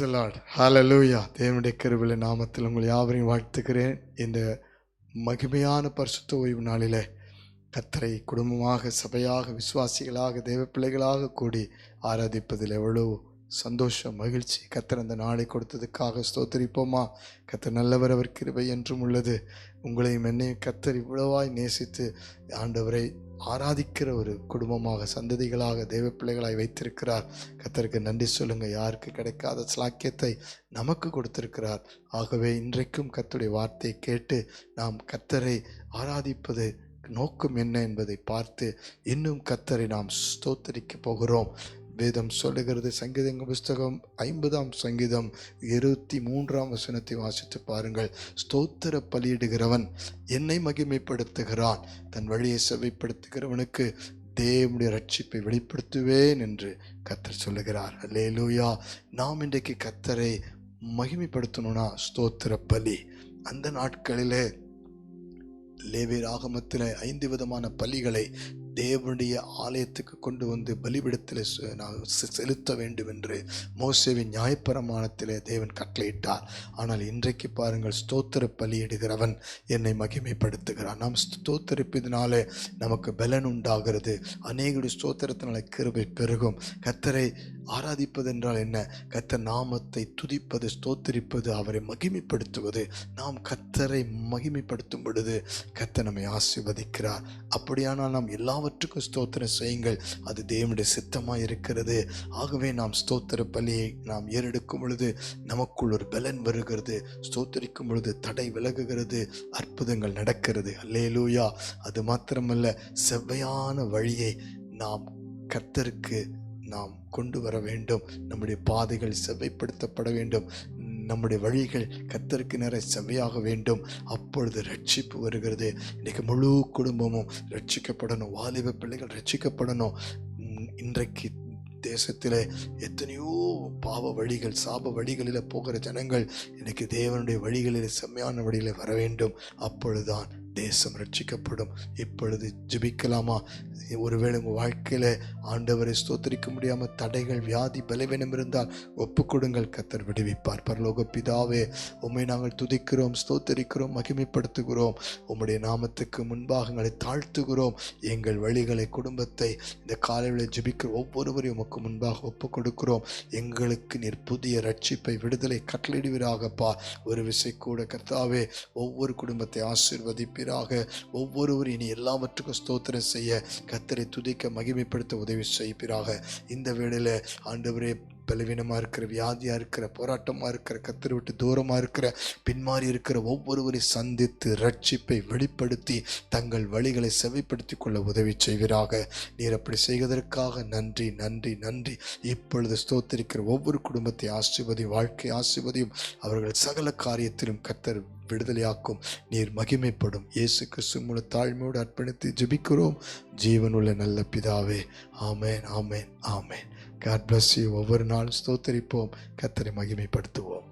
Lord hallelujah தேவனுடைய கிருபையில நாமத்தில் உங்கள் யாவரையும் வாழ்த்துக்கிறேன் இந்த மகிமையான பரிசுத்த ஓய்வு நாளில் கத்தரை குடும்பமாக சபையாக விசுவாசிகளாக தேவ பிள்ளைகளாக கூடி ஆராதிப்பதில் எவ்வளோ சந்தோஷம் மகிழ்ச்சி கத்தர் அந்த நாளை கொடுத்ததுக்காக ஸ்தோத்தரிப்போமா? கத்தர் நல்லவர் அவர் கிருபை என்றும் உள்ளது. உங்களையும் என்னையும் கத்தர் இவ்வளவாய் நேசித்து ஆண்டவரை ஆராதிக்கிற ஒரு குடும்பமாக சந்ததிகளாக தெய்வ பிள்ளைகளாய் வைத்திருக்கிறார். கத்தருக்கு நன்றி சொல்லுங்கள் யாருக்கு கிடைக்காத ஸ்லாக்கியத்தை நமக்கு கொடுத்திருக்கிறார். ஆகவே இன்றைக்கும் கத்துடைய வார்த்தையை கேட்டு நாம் கத்தரை ஆராதிப்பது நோக்கம் என்ன என்பதை பார்த்து இன்னும் கத்தரை நாம் ஸ்தோத்தரிக்க போகிறோம். வேதம் சொல்லுகிறது சங்கீதங்க புஸ்தகம் ஐம்பதாம் சங்கீதம் இருபத்தி மூன்றாம் வசனத்தை வாசித்து பாருங்கள். ஸ்தோத்திர பலியிடுகிறவன் என்னை மகிமைப்படுத்துகிறான். தன் வழியை செவைப்படுத்துகிறவனுக்கு தேவனுடைய ரட்சிப்பை வெளிப்படுத்துவேன் என்று கத்தர் சொல்லுகிறார். அல்லேலூயா நாம் இன்றைக்கு கத்தரை மகிமைப்படுத்தணும்னா ஸ்தோத்திர பலி. அந்த நாட்களிலே லேவி ராகமத்தில் ஐந்து விதமான பலிகளை தேவனுடைய ஆலயத்துக்கு கொண்டு வந்து பலிபிடத்தில் செ- நான் செலுத்த வேண்டும் என்று மோசேவின் நியாயப்பிரமாணத்தில் தேவன் கட்டளையிட்டார். ஆனால் இன்றைக்கு பாருங்கள் ஸ்தோத்திர பலியிடுகிறவன் என்னை மகிமைப்படுத்துகிறான். நாம் ஸ்தோத்தரிப்பதினாலே நமக்கு பலன் உண்டாகிறது. அநேகடி ஸ்தோத்திரத்தினால கிருபை பெருகும். கத்தரை ஆராதிப்பது என்றால் என்ன? கத்தர் நாமத்தை துதிப்பது ஸ்தோத்திரிப்பது அவரை மகிமைப்படுத்துவது. நாம் கத்தரை மகிமைப்படுத்தும் பொழுது கத்தர் நம்மை ஆசிர்வதிக்கிறார். அப்படியானால் நாம் எல்லாவற்றுக்கும் ஸ்தோத்திரம் செய்யுங்கள். அது தேவனுடைய சித்தமாக இருக்கிறது. ஆகவே நாம் ஸ்தோத்திர பலியை நாம் ஏறெடுக்கும் பொழுது நமக்குள் ஒரு பலன் வருகிறது. ஸ்தோத்தரிக்கும் பொழுது தடை விலகுகிறது. அற்புதங்கள் நடக்கிறது. அல்லேலூயா. அது மாத்திரமல்ல செவ்வையான வழியை நாம் கர்த்தருக்கு நாம் கொண்டு வர வேண்டும். நம்முடைய பாதைகள் செவ்வைப்படுத்தப்பட வேண்டும். நம்முடைய வழிகள் கத்தருக்கு நேர செவ்வையாக வேண்டும். அப்பொழுது ரட்சிப்பு வருகிறது. இன்றைக்கு முழு குடும்பமும் ரட்சிக்கப்படணும் வாலிப பிள்ளைகள் ரட்சிக்கப்படணும் இன்றைக்கு தேசத்தில் எத்தனையோ பாவ வழிகள் சாப வழிகளில் போகிற ஜனங்கள் இன்னைக்கு தேவனுடைய வழிகளில் செம்மையான வழியில் வர வேண்டும். அப்பொழுதுதான் தேசம் ரட்சிக்கப்படும் இப்பொழுது ஜெபிக்கலாமா? ஒருவேளை உங்கள் வாழ்க்கையில் ஆண்டவரை ஸ்தோத்தரிக்க முடியாமல் தடைகள் வியாதி பலவீனம் இருந்தால் ஒப்புக்கொடுங்கள். கத்தர் விடுவிப்பார். பரலோக பிதாவே உம்மை நாங்கள் துதிக்கிறோம் ஸ்தோத்தரிக்கிறோம் மகிமைப்படுத்துகிறோம். உம்முடைய நாமத்துக்கு முன்பாக எங்களை தாழ்த்துகிறோம். எங்கள் வழிகளை குடும்பத்தை இந்த காலையில் ஜெபிக்கிற ஒவ்வொருவரையும் உமக்கு முன்பாக ஒப்பு கொடுக்கிறோம் எங்களுக்கு நீர் புதிய ரட்சிப்பை விடுதலை கட்டளிடுவீராகப்பா ஒரு விசை கூட கர்த்தாவே ஒவ்வொரு குடும்பத்தை ஆசீர்வதிப்பீராக. ஒவ்வொருவர் இனி எல்லாவற்றுக்கும் ஸ்தோத்திரம் செய்ய கத்தரை துதிக்க மகிமைப்படுத்த உதவி செய்ப்பீராக இந்த வேளையில் ஆண்டவரே பலவீனமாக இருக்கிற வியாதியாக இருக்கிற போராட்டமாக இருக்கிற கத்தரை விட்டு தூரமாக இருக்கிற பின்மாறி இருக்கிற ஒவ்வொருவரை சந்தித்து ரட்சிப்பை வெளிப்படுத்தி தங்கள் வழிகளை செவைப்படுத்திக் கொள்ள உதவி செய்வீராக. நீர் அப்படி செய்வதற்காக நன்றி நன்றி நன்றி. இப்பொழுது ஸ்தோத்தரிக்கிற ஒவ்வொரு குடும்பத்தை ஆசிர்வதியும் வாழ்க்கை ஆசிர்வதியும் அவர்கள் சகல காரியத்திலும் கத்தர் விடுதலையாக்கும். நீர் மகிமைப்படும். இயேசு கிறிஸ்து மூல தாழ்மையோடு அர்ப்பணித்து ஜெபிக்கிறோம். ஜீவனுள்ள நல்ல பிதாவே. ஆமேன் ஆமேன் ஆமேன். காட் பிளஸ் யூ ஒவ்வொரு நாளும் ஸ்தோத்தரிப்போம். கத்தரை மகிமைப்படுத்துவோம்.